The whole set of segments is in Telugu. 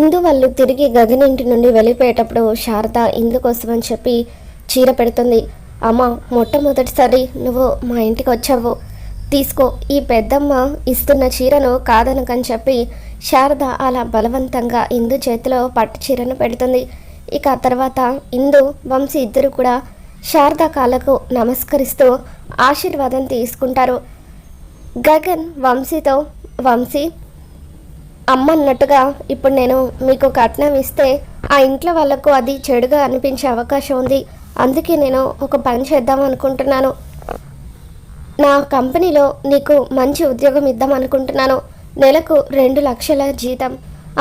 ఇందు వాళ్ళు తిరిగి గగనింటి నుండి వెళ్ళిపోయేటప్పుడు శారద ఇందు కోసం అని చెప్పి చీర పెడుతుంది. అమ్మ మొట్టమొదటిసారి నువ్వు మా ఇంటికి వచ్చావు. తీసుకో ఈ పెద్దమ్మ ఇస్తున్న చీరను కాదనకని చెప్పి శారద అలా బలవంతంగా ఇందు చేతిలో పట్టు చీరను పెడుతుంది. ఇక ఆ తర్వాత ఇందు వంశీ ఇద్దరు కూడా శారద కాళ్ళకు నమస్కరిస్తూ ఆశీర్వాదం తీసుకుంటారు. గగన్ వంశీతో వంశీ అమ్మ అన్నట్టుగా ఇప్పుడు నేను మీకు కట్నం ఇస్తే ఆ ఇంట్లో వాళ్ళకు అది చెడుగా అనిపించే అవకాశం ఉంది. అందుకే నేను ఒక పని చేద్దాం అనుకుంటున్నాను. నా కంపెనీలో నీకు మంచి ఉద్యోగం ఇద్దాం అనుకుంటున్నాను. నెలకు రెండు లక్షల జీతం.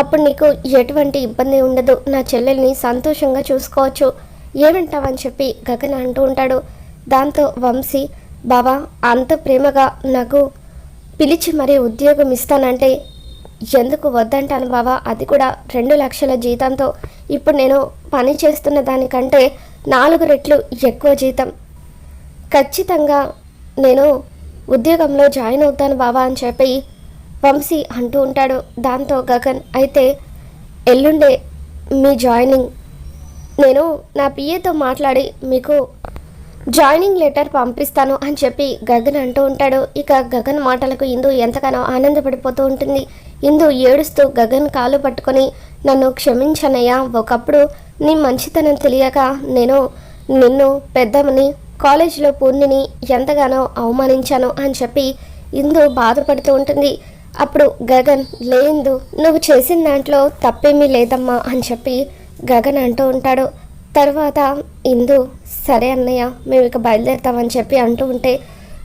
అప్పుడు నీకు ఎటువంటి ఇబ్బంది ఉండదు. నా చెల్లెల్ని సంతోషంగా చూసుకోవచ్చు. ఏమంటావని చెప్పి గగన్ అంటూ ఉంటాడు. దాంతో వంశీ బావా అంత ప్రేమగా నాకు పిలిచి మరీ ఉద్యోగం ఇస్తానంటే ఎందుకు వద్దంటాను బావా? అది కూడా రెండు లక్షల జీతంతో. ఇప్పుడు నేను పని చేస్తున్న దానికంటే నాలుగు రెట్లు ఎక్కువ జీతం. ఖచ్చితంగా నేను ఉద్యోగంలో జాయిన్ అవుతాను బావా అని చెప్పి వంశీ అంటూ ఉంటాడు. దాంతో గగన్ అయితే ఎల్లుండే మీ జాయినింగ్. నేను నా పిఏతో మాట్లాడి మీకు జాయినింగ్ లెటర్ పంపిస్తాను అని చెప్పి గగన్ అంటూ ఉంటాడు. ఇక గగన్ మాటలకు ఇందు ఎంతగానో ఆనందపడిపోతూ ఉంటుంది. ఇందు ఏడుస్తూ గగన్ కాలు పట్టుకొని నన్ను క్షమించనయ్యా. ఒకప్పుడు నీ మంచితనం తెలియక నేను నిన్ను పెద్దమని కాలేజీలో పూర్ణిని ఎంతగానో అవమానించాను అని చెప్పి ఇందు బాధపడుతూ ఉంటుంది. అప్పుడు గగన్ లేందు నువ్వు చేసిన దాంట్లో తప్పేమీ లేదమ్మా అని చెప్పి గగన్ అంటూ ఉంటాడు. తర్వాత ఇందు సరే అన్నయ్య మేము ఇక బయలుదేరుతామని చెప్పి అంటూ ఉంటే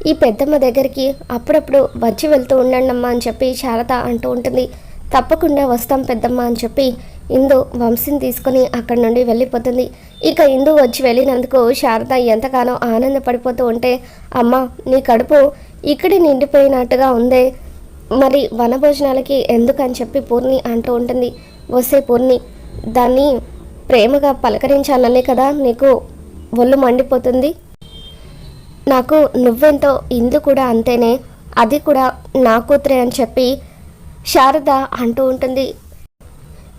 ఈ పెద్దమ్మ దగ్గరికి అప్పుడప్పుడు వచ్చి వెళ్తూ ఉండండమ్మా అని చెప్పి శారద అంటూ ఉంటుంది. తప్పకుండా వస్తాం పెద్దమ్మ అని చెప్పి ఇందు వంశీని తీసుకుని అక్కడి నుండి వెళ్ళిపోతుంది. ఇక ఇందు వచ్చి వెళ్ళినందుకు శారద ఎంతగానో ఆనందపడిపోతూ ఉంటే అమ్మ నీ కడుపు ఇక్కడే నిండిపోయినట్టుగా ఉందే. మరి వనభోజనాలకి ఎందుకని చెప్పి పూర్ణి అంటూ ఉంటుంది. వస్తే పూర్ణి దాన్ని ప్రేమగా పలకరించాలనే కదా నీకు ఒళ్ళు మండిపోతుంది? నాకు నువ్వెంతో ఇందు కూడా అంతేనే అది కూడా నా కూతురే అని చెప్పి శారద అంటూ ఉంటుంది.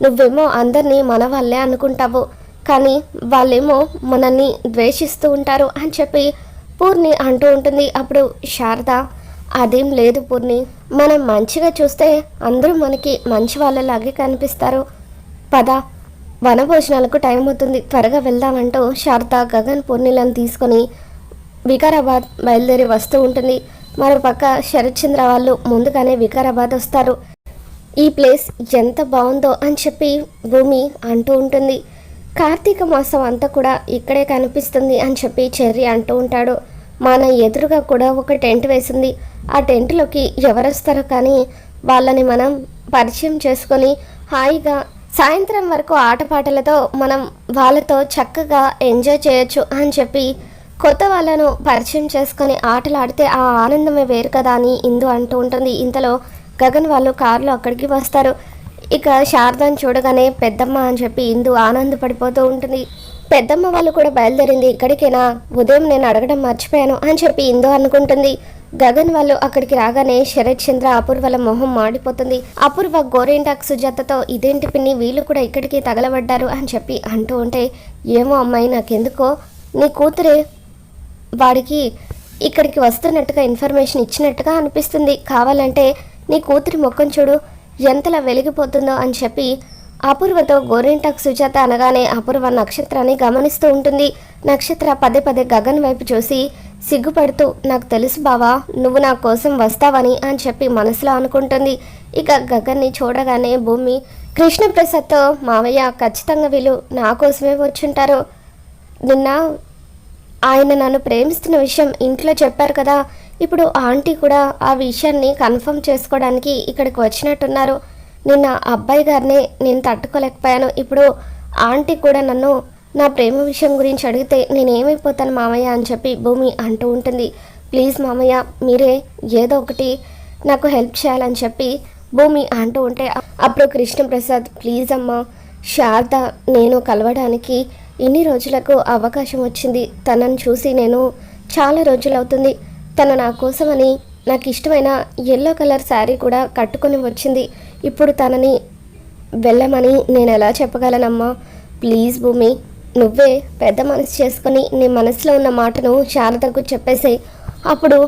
నువ్వేమో అందరినీ మన వాళ్ళే అనుకుంటావు కానీ వాళ్ళేమో మనల్ని ద్వేషిస్తూ ఉంటారు అని చెప్పి పూర్ణి అంటూ ఉంటుంది. అప్పుడు శారద అదేం లేదు పూర్ణి మనం మంచిగా చూస్తే అందరూ మనకి మంచి వాళ్ళలాగే కనిపిస్తారు. పద వనభోజనాలకు టైం అవుతుంది త్వరగా వెళ్దామంటూ శారద గగన్ పూర్ణిలను తీసుకొని వికారాబాద్ బయలుదేరి వస్తూ ఉంటుంది. మరోపక్క శరత్ చంద్ర వాళ్ళు ముందుగానే వికారాబాద్ వస్తారు. ఈ ప్లేస్ ఎంత బాగుందో అని చెప్పి భూమి అంటూ ఉంటుంది. కార్తీక మాసం అంతా కూడా ఇక్కడే కనిపిస్తుంది అని చెప్పి చెర్రి అంటూ ఉంటాడు. మన ఎదురుగా కూడా ఒక టెంట్ వేసింది. ఆ టెంట్లోకి ఎవరు వస్తారో కానీ వాళ్ళని మనం పరిచయం చేసుకొని హాయిగా సాయంత్రం వరకు ఆటపాటలతో మనం వాళ్ళతో చక్కగా ఎంజాయ్ చేయొచ్చు అని చెప్పి కొత్త వాళ్ళను పరిచయం చేసుకొని ఆటలు ఆడితే ఆ ఆనందమే వేరు కదా అని ఇందు అంటూ ఉంటుంది. ఇంతలో గగన్ వాళ్ళు కారులో అక్కడికి వస్తారు. ఇక శారదాన్ని చూడగానే పెద్దమ్మ అని చెప్పి ఇందు ఆనందపడిపోతూ ఉంటుంది. పెద్దమ్మ వాళ్ళు కూడా బయలుదేరింది. ఇక్కడికేనా? ఉదయం నేను అడగడం మర్చిపోయాను అని చెప్పి ఇందు అనుకుంటుంది. గగన్ వాళ్ళు అక్కడికి రాగానే శరత్ చంద్ర అపూర్వల మొహం మాడిపోతుంది. అపూర్వ గోరేంటాక్ సుజాతతో ఇదేంటి పిన్ని? వీళ్ళు కూడా ఇక్కడికి తగలబడ్డారు అని చెప్పి అంటూ ఉంటే ఏమో అమ్మాయి నాకెందుకో? నీ కూతురే వాడికి ఇక్కడికి వస్తున్నట్టుగా ఇన్ఫర్మేషన్ ఇచ్చినట్టుగా అనిపిస్తుంది. కావాలంటే నీ కూతురి ముఖం చూడు ఎంతలా వెలిగిపోతుందో అని చెప్పి అపూర్వతో గోరింటాక్ సుజాత అనగానే అపూర్వ నక్షత్రాన్ని గమనిస్తూ ఉంటుంది. నక్షత్ర పదే పదే గగన్ వైపు చూసి సిగ్గుపడుతూ నాకు తెలుసు బావా నువ్వు నా కోసం వస్తావని అని చెప్పి మనసులో అనుకుంటుంది. ఇక గగన్ని చూడగానే భూమి కృష్ణప్రసాద్తో మావయ్య ఖచ్చితంగా వీళ్ళు నా కోసమే వచ్చుంటారు. నిన్న ఆయన నన్ను ప్రేమిస్తున్న విషయం ఇంట్లో చెప్పారు కదా. ఇప్పుడు ఆంటీ కూడా ఆ విషయాన్ని కన్ఫర్మ్ చేసుకోవడానికి ఇక్కడికి వచ్చినట్టున్నారు. నిన్న అబ్బాయి గారిని నేను తట్టుకోలేకపోయాను. ఇప్పుడు ఆంటీ కూడా నన్ను నా ప్రేమ విషయం గురించి అడిగితే నేను ఏమైపోతాను మామయ్య అని చెప్పి భూమి అంటూ ఉంటుంది. ప్లీజ్ మామయ్య మీరే ఏదో ఒకటి నాకు హెల్ప్ చేయాలని చెప్పి భూమి అంటూ ఉంటే అప్పుడు కృష్ణప్రసాద్ ప్లీజ్ అమ్మా శారద నేను కలవడానికి ఇన్ని రోజులకు అవకాశం వచ్చింది. తనని చూసి నేను చాలా రోజులవుతుంది తను నా కోసమని నాకు ఇష్టమైన ఎల్లో కలర్ శారీ కూడా కట్టుకొని వచ్చింది. ఇప్పుడు తనని వెళ్ళమని నేను ఎలా చెప్పగలనమ్మా? ప్లీజ్ భూమి నువ్వే పెద్ద మనసు చేసుకొని నీ మనసులో ఉన్న మాటను శారదకు చెప్పేసాయి. అప్పుడు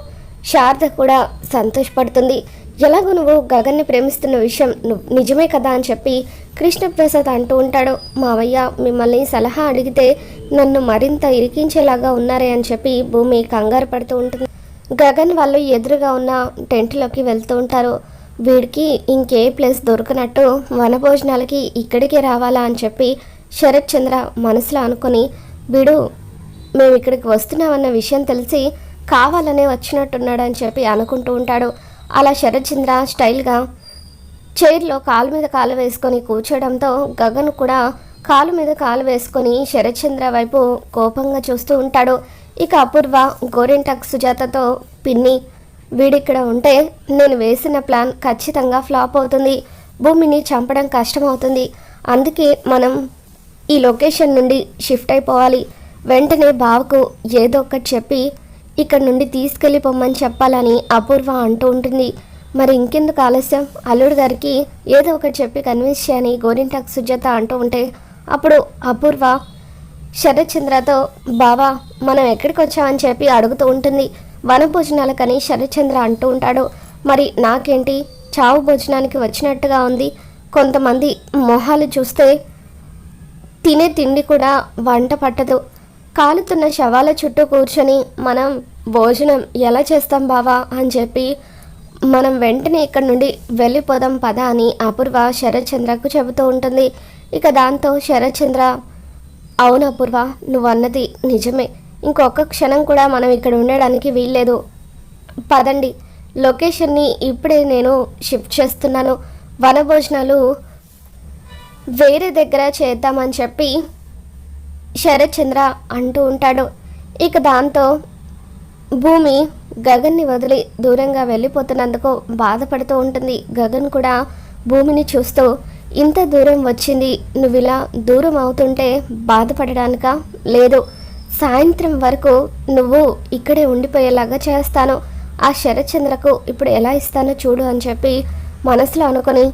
శారద కూడా సంతోషపడుతుంది. ఎలాగో నువ్వు గగన్ని ప్రేమిస్తున్న విషయం నిజమే కదా అని చెప్పి కృష్ణప్రసాద్ అంటూ ఉంటాడు. మావయ్య మిమ్మల్ని సలహా అడిగితే నన్ను మరింత ఇరికించేలాగా ఉన్నారే అని చెప్పి భూమి కంగారు పడుతూ ఉంటుంది. గగన్ వాళ్ళు ఎదురుగా ఉన్న టెంట్లోకి వెళ్తూ ఉంటారు. వీడికి ఇంకే ప్లేస్ దొరకనట్టు వనభోజనాలకి ఇక్కడికే రావాలా అని చెప్పి శరత్ చంద్ర మనసులో అనుకొని వీడు మేము ఇక్కడికి వస్తున్నామన్న విషయం తెలిసి కావాలనే వచ్చినట్టున్నాడు అని చెప్పి అనుకుంటూ ఉంటాడు. అలా శరత్చంద్ర స్టైల్గా చైర్లో కాలు మీద కాలు వేసుకొని కూర్చోవడంతో గగన్ కూడా కాలు మీద కాలు వేసుకొని శరత్చంద్ర వైపు కోపంగా చూస్తూ ఉంటాడు. ఇక అపూర్వ గోరింటాక్ సుజాతతో పిన్ని వీడిక్కడ ఉంటే నేను వేసిన ప్లాన్ ఖచ్చితంగా ఫ్లాప్ అవుతుంది. భూమిని చంపడం కష్టమవుతుంది. అందుకే మనం ఈ లొకేషన్ నుండి షిఫ్ట్ అయిపోవాలి. వెంటనే బావకు ఏదో ఒకటి చెప్పి ఇక్కడ నుండి తీసుకెళ్ళిపోమ్మని చెప్పాలని అపూర్వ అంటూ ఉంటుంది. మరి ఇంకెందుకు ఆలస్యం? అల్లుడు గారికి ఏదో ఒకటి చెప్పి కన్విన్స్ చేయని గోరింటాక్ సుజాత అంటూ ఉంటే అప్పుడు అపూర్వ శరత్చంద్రతో బావా మనం ఎక్కడికి వచ్చామని చెప్పి అడుగుతూ ఉంటుంది. వన భోజనాలకని శరత్చంద్ర అంటూ ఉంటాడు. మరి నాకేంటి? చావు భోజనానికి వచ్చినట్టుగా ఉంది. కొంతమంది మొహాలు చూస్తే తినే తిండి కూడా వంట పట్టదు. కాలుతున్న శవాల చుట్టూ కూర్చొని మనం భోజనం ఎలా చేస్తాం బావా అని చెప్పి మనం వెంటనే ఇక్కడ నుండి వెళ్ళిపోదాం పద అని అపూర్వ శరత్చంద్రకు చెబుతూ ఉంటుంది. ఇక దాంతో శరత్చంద్ర అవును అపూర్వ నువ్వు అన్నది నిజమే. ఇంకొక క్షణం కూడా మనం ఇక్కడ ఉండడానికి వీల్లేదు. పదండి. లొకేషన్ని ఇప్పుడే నేను షిఫ్ట్ చేస్తున్నాను. వనభోజనాలు వేరే దగ్గర చేద్దామని చెప్పి శరత్చంద్ర అంటూ ఉంటాడు. ఇక దాంతో భూమి గగన్ని వదిలి దూరంగా వెళ్ళిపోతున్నందుకు బాధపడుతూ ఉంటుంది. గగన్ కూడా భూమిని చూస్తూ ఇంత దూరం వచ్చింది నువ్వు ఇలా దూరం అవుతుంటే బాధపడడానిక? లేదు. సాయంత్రం వరకు నువ్వు ఇక్కడే ఉండిపోయేలాగా చేస్తాను. ఆ శరత్చంద్రకు ఇప్పుడు ఎలా ఇస్తానో చూడు అని చెప్పి మనసులో అనుకొని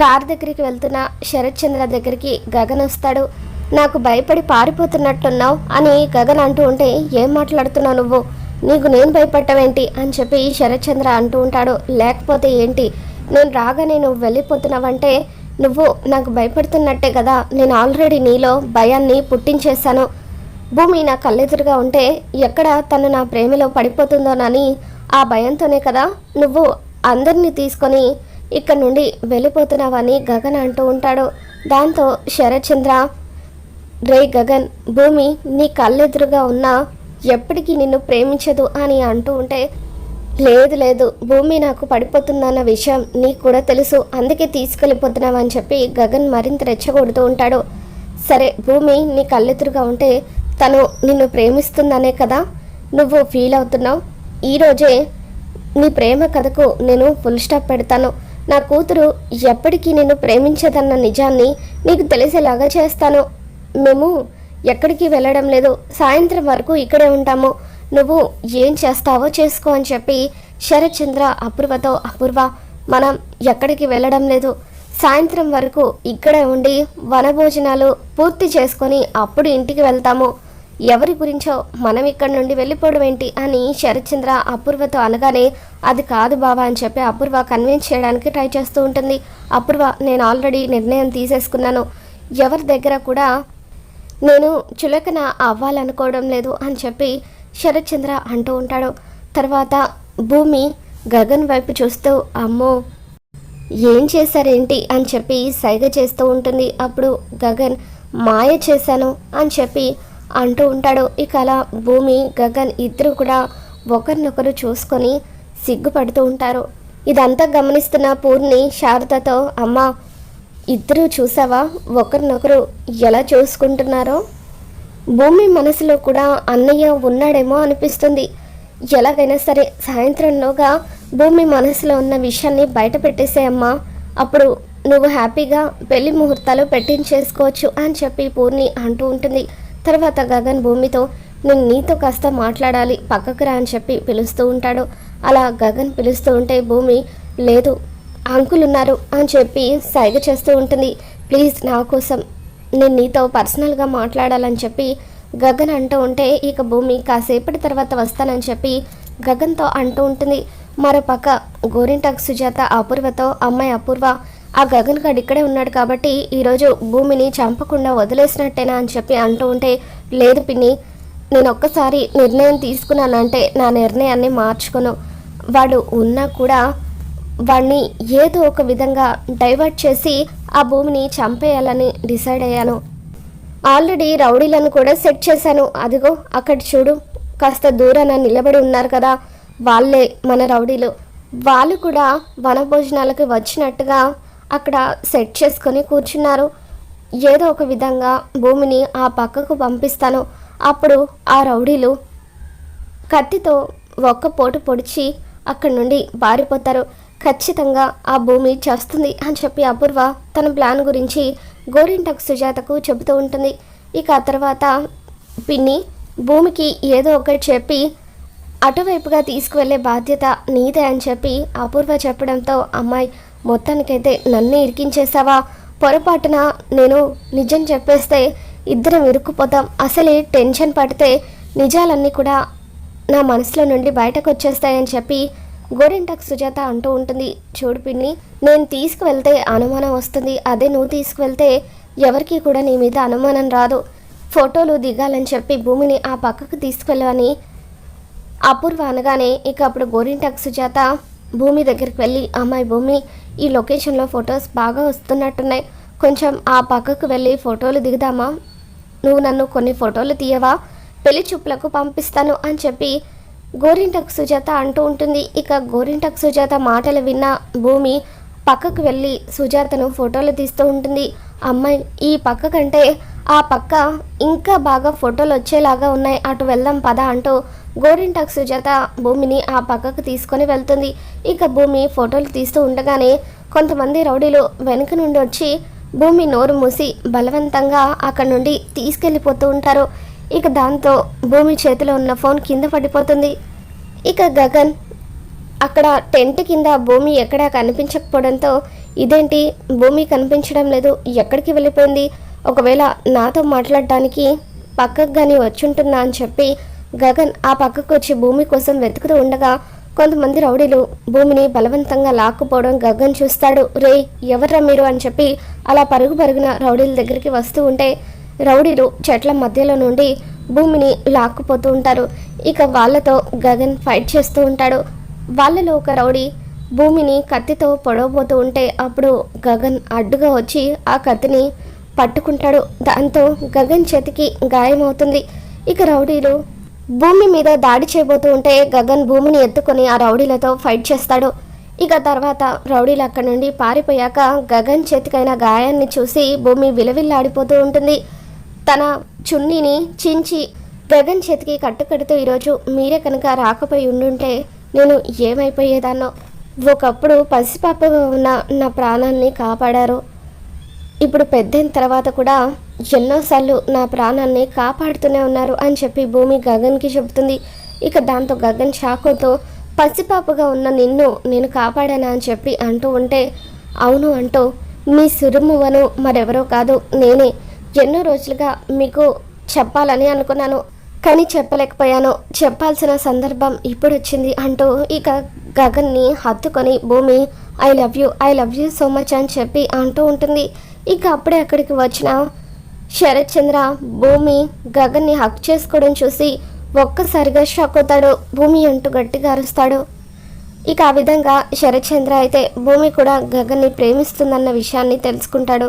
కార్ దగ్గరికి వెళ్తున్న శరత్చంద్ర దగ్గరికి గగన్ వస్తాడు. నాకు భయపడి పారిపోతున్నట్టున్నావు అని గగన్ అంటూ ఉంటే ఏం మాట్లాడుతున్నావు నువ్వు? నీకు నేను భయపడటమేంటి అని చెప్పి శరత్చంద్ర అంటూ ఉంటాడు. లేకపోతే ఏంటి? నేను రాగానే నువ్వు వెళ్ళిపోతున్నావంటే నువ్వు నాకు భయపడుతున్నట్టే కదా. నేను ఆల్రెడీ నీలో భయాన్ని పుట్టించేశాను. భూమి నా కళ్ళెదురుగా ఉంటే ఎక్కడ తను నా ప్రేమలో పడిపోతుందోనని ఆ భయంతోనే కదా నువ్వు అందరినీ తీసుకొని ఇక్కడ నుండి వెళ్ళిపోతున్నావని గగన్ అంటూ ఉంటాడు. దాంతో శరత్చంద్ర రే గగన్ భూమి నీ కళ్ళెదురుగా ఉన్నా ఎప్పటికీ నిన్ను ప్రేమించదు అని అంటూ ఉంటే లేదు లేదు భూమి నాకు పడిపోతుందన్న విషయం నీకు కూడా తెలుసు అందుకే తీసుకెళ్ళిపోతున్నావని చెప్పి గగన్ మరింత రెచ్చగొడుతూ ఉంటాడు. సరే భూమి నీ కళ్ళెదురుగా ఉంటే తను నిన్ను ప్రేమిస్తుందనే కదా? నువ్వు ఫీల్ అవుతున్నావు? ఈరోజే నీ ప్రేమ కథకు నేను ఫుల్ స్టాప్ పెడతాను. నా కూతురు ఎప్పటికీ నిన్ను ప్రేమించదన్న నిజాన్ని నీకు తెలిసేలాగా చేస్తాను. మేము ఎక్కడికి వెళ్ళడం లేదు. సాయంత్రం వరకు ఇక్కడే ఉంటాము. నువ్వు ఏం చేస్తావో చేసుకో అని చెప్పి శరత్చంద్ర అపూర్వతో అపూర్వ మనం ఎక్కడికి వెళ్ళడం లేదు. సాయంత్రం వరకు ఇక్కడే ఉండి వనభోజనాలు పూర్తి చేసుకొని అప్పుడు ఇంటికి వెళ్తాము. ఎవరి గురించో మనం ఇక్కడ నుండి వెళ్ళిపోవడం ఏంటి అని శరత్చంద్ర అపూర్వతో అనగానే అది కాదు బావా అని చెప్పి అపూర్వ కన్విన్స్ చేయడానికి ట్రై చేస్తూ ఉంటుంది. అపూర్వ నేను ఆల్రెడీ నిర్ణయం తీసేసుకున్నాను. ఎవరి దగ్గర కూడా నేను చులకన అవ్వాలనుకోవడం లేదు అని చెప్పి శరత్చంద్ర అంటూ ఉంటాడు. తర్వాత భూమి గగన్ వైపు చూస్తూ అమ్మో ఏం చేశారేంటి అని చెప్పి సైగ చేస్తూ ఉంటుంది. అప్పుడు గగన్ మాయ చేశాను అని చెప్పి అంటూ ఉంటాడు. ఇక అలా భూమి గగన్ ఇద్దరు కూడా ఒకరినొకరు చూసుకొని సిగ్గుపడుతూ ఉంటారు. ఇదంతా గమనిస్తున్న పూర్ణి శారదతో అమ్మ ఇద్దరు చూసావా? ఒకరినొకరు ఎలా చూసుకుంటున్నారో? భూమి మనసులో కూడా అన్నయ్య ఉన్నాడేమో అనిపిస్తుంది. ఎలాగైనా సరే సాయంత్రంలోగా భూమి మనసులో ఉన్న విషయాన్ని బయట పెట్టేసేయమ్మా అప్పుడు నువ్వు హ్యాపీగా పెళ్ళి ముహూర్తాలు పెట్టించేసుకోవచ్చు అని చెప్పి పూర్ణి అంటూ ఉంటుంది. తర్వాత గగన్ భూమితో నేను నీతో కాస్త మాట్లాడాలి పక్కకు రా అని చెప్పి పిలుస్తూ ఉంటాడు. అలా గగన్ పిలుస్తూ ఉంటే భూమి లేదు అంకుల్ ఉన్నారు అని చెప్పి సైగ చేస్తూ ఉంటుంది. ప్లీజ్ నా కోసం నేను నీతో పర్సనల్గా మాట్లాడాలని చెప్పి గగన్ అంటూ ఉంటే ఇక భూమి కాసేపటి తర్వాత వస్తానని చెప్పి గగన్తో అంటూ ఉంటుంది. మరోపక్క గోరింటాక్ సుజాత అపూర్వతో అమ్మాయి అపూర్వ ఆ గగన్ గడ్ ఇక్కడే ఉన్నాడు కాబట్టి ఈరోజు భూమిని చంపకుండా వదిలేసినట్టేనా అని చెప్పి అంటూ ఉంటే లేదు పిన్ని నేను ఒక్కసారి నిర్ణయం తీసుకున్నానంటే నా నిర్ణయాన్ని మార్చుకోను. వాడు ఉన్నా కూడా వాణ్ణి ఏదో ఒక విధంగా డైవర్ట్ చేసి ఆ భూమిని చంపేయాలని డిసైడ్ అయ్యాను. ఆల్రెడీ రౌడీలను కూడా సెట్ చేశాను. అదిగో అక్కడ చూడు. కాస్త దూరాన నిలబడి ఉన్నారు కదా వాళ్ళే మన రౌడీలు. వాళ్ళు కూడా వనభోజనాలకు వచ్చినట్టుగా అక్కడ సెట్ చేసుకొని కూర్చున్నారు. ఏదో ఒక విధంగా భూమిని ఆ పక్కకు పంపిస్తాను. అప్పుడు ఆ రౌడీలు కత్తితో ఒక్క పోటు పొడిచి అక్కడి నుండి పారిపోతారు. ఖచ్చితంగా ఆ భూమి చేస్తుంది అని చెప్పి అపూర్వ తన ప్లాన్ గురించి గోరింటకు సుజాతకు చెబుతూ ఉంటుంది. ఇక ఆ తర్వాత పిన్ని భూమికి ఏదో ఒకటి చెప్పి అటువైపుగా తీసుకువెళ్ళే బాధ్యత నీదే అని చెప్పి అపూర్వ చెప్పడంతో అమ్మాయి మొత్తానికైతే నన్ను ఇరికించేసావా పొరపాటున నేను నిజం చెప్పేస్తే ఇద్దరం ఇరుక్కుపోతాం. అసలే టెన్షన్ పడితే నిజాలన్నీ కూడా నా మనసులో నుండి బయటకు వచ్చేస్తాయని చెప్పి గోరింటాకు సుజాత అంటూ ఉంటుంది. చూడు పిన్ని నేను తీసుకువెళ్తే అనుమానం వస్తుంది. అదే నువ్వు తీసుకువెళ్తే ఎవరికి కూడా నీ మీద అనుమానం రాదు. ఫోటోలు దిగాలని చెప్పి భూమిని ఆ పక్కకు తీసుకువెళ్ళవని అపూర్వ అనగానే ఇక అప్పుడు గోరింటాకు సుజాత భూమి దగ్గరికి వెళ్ళి అమ్మాయి భూమి ఈ లొకేషన్లో ఫొటోస్ బాగా వస్తున్నట్టున్నాయి. కొంచెం ఆ పక్కకు వెళ్ళి ఫోటోలు దిగుదామా? నువ్వు నన్ను కొన్ని ఫోటోలు తీయవా? పెళ్ళి చూపులకు పంపిస్తాను అని చెప్పి గోరింటకు సుజాత అంటూ ఉంటుంది. ఇక గోరింటకు సుజాత మాటలు విన్న భూమి పక్కకు వెళ్ళి సుజాతను ఫోటోలు తీస్తూ ఉంటుంది. అమ్మాయి ఈ పక్క కంటే ఆ పక్క ఇంకా బాగా ఫోటోలు వచ్చేలాగా ఉన్నాయి. అటు వెళ్దాం పద అంటూ గోరింటకు సుజాత భూమిని ఆ పక్కకు తీసుకొని వెళ్తుంది. ఇక భూమి ఫోటోలు తీస్తూ ఉండగానే కొంతమంది రౌడీలు వెనుక నుండి వచ్చి భూమి నోరు మూసి బలవంతంగా అక్కడ నుండి తీసుకెళ్ళిపోతూ ఉంటారు. ఇక దాంతో భూమి చేతిలో ఉన్న ఫోన్ కింద పడిపోతుంది. ఇక గగన్ అక్కడ టెంట్ కింద భూమి ఎక్కడా కనిపించకపోవడంతో ఇదేంటి? భూమి కనిపించడం లేదు. ఎక్కడికి వెళ్ళిపోయింది? ఒకవేళ నాతో మాట్లాడడానికి పక్కకు కానీ వచ్చుంటున్నా అని చెప్పి గగన్ ఆ పక్కకు వచ్చి భూమి కోసం వెతుకుతూ ఉండగా కొంతమంది రౌడీలు భూమిని బలవంతంగా లాక్కుపోవడం గగన్ చూస్తాడు. రే ఎవర్రా మీరు? అని చెప్పి అలా పరుగు పరుగున రౌడీల దగ్గరికి వస్తూ ఉంటే రౌడీలు చెట్ల మధ్యలో నుండి భూమిని లాక్కుపోతూ ఉంటారు. ఇక వాళ్ళతో గగన్ ఫైట్ చేస్తూ ఉంటాడు. వాళ్ళలో ఒక రౌడీ భూమిని కత్తితో పొడవబోతూ ఉంటే అప్పుడు గగన్ అడ్డుగా వచ్చి ఆ కత్తిని పట్టుకుంటాడు. దాంతో గగన్ చేతికి గాయమవుతుంది. ఇక రౌడీలు భూమి మీద దాడి చేయబోతూ ఉంటే గగన్ భూమిని ఎత్తుకొని ఆ రౌడీలతో ఫైట్ చేస్తాడు. ఇక తర్వాత రౌడీలు అక్కడి నుండి పారిపోయాక గగన్ చేతికైన గాయాన్ని చూసి భూమి విలవిల్లాడిపోతూ ఉంటుంది. తన చున్నీని చించి గగన్ చేతికి కట్టుకడుతూ ఈరోజు మీరే కనుక రాకపోయి ఉండుంటే నేను ఏమైపోయేదాన్నో? ఒకప్పుడు పసిపాపగా ఉన్న నా ప్రాణాన్ని కాపాడారు. ఇప్పుడు పెద్దయిన తర్వాత కూడా ఎన్నోసార్లు నా ప్రాణాన్ని కాపాడుతూనే ఉన్నారు అని చెప్పి భూమి గగన్కి చెబుతుంది. ఇక దాంతో గగన్ షాకుతో పసిపాపగా ఉన్న నిన్ను నేను కాపాడానా? అని చెప్పి అంటూ ఉంటే అవును అంటూ మీ సురుమువను మరెవరో కాదు నేనే. ఎన్నో రోజులుగా మీకు చెప్పాలని అనుకున్నాను కానీ చెప్పలేకపోయాను. చెప్పాల్సిన సందర్భం ఇప్పుడు వచ్చింది అంటూ ఇక గగన్ని హత్తుకొని Bhoomi I love you I love you so much అని చెప్పి అంటూ ఉంటుంది. ఇక అప్పుడే అక్కడికి వచ్చిన శరత్ చంద్ర భూమి గగన్ని హక్ చేసుకోవడం చూసి ఒక్కసారిగా షాక్ అవుతాడు. భూమి అంటూ గట్టిగా అరుస్తాడు. ఇక ఆ విధంగా శరత్ చంద్ర అయితే భూమి కూడా గగన్ని ప్రేమిస్తుందన్న విషయాన్ని తెలుసుకుంటాడు.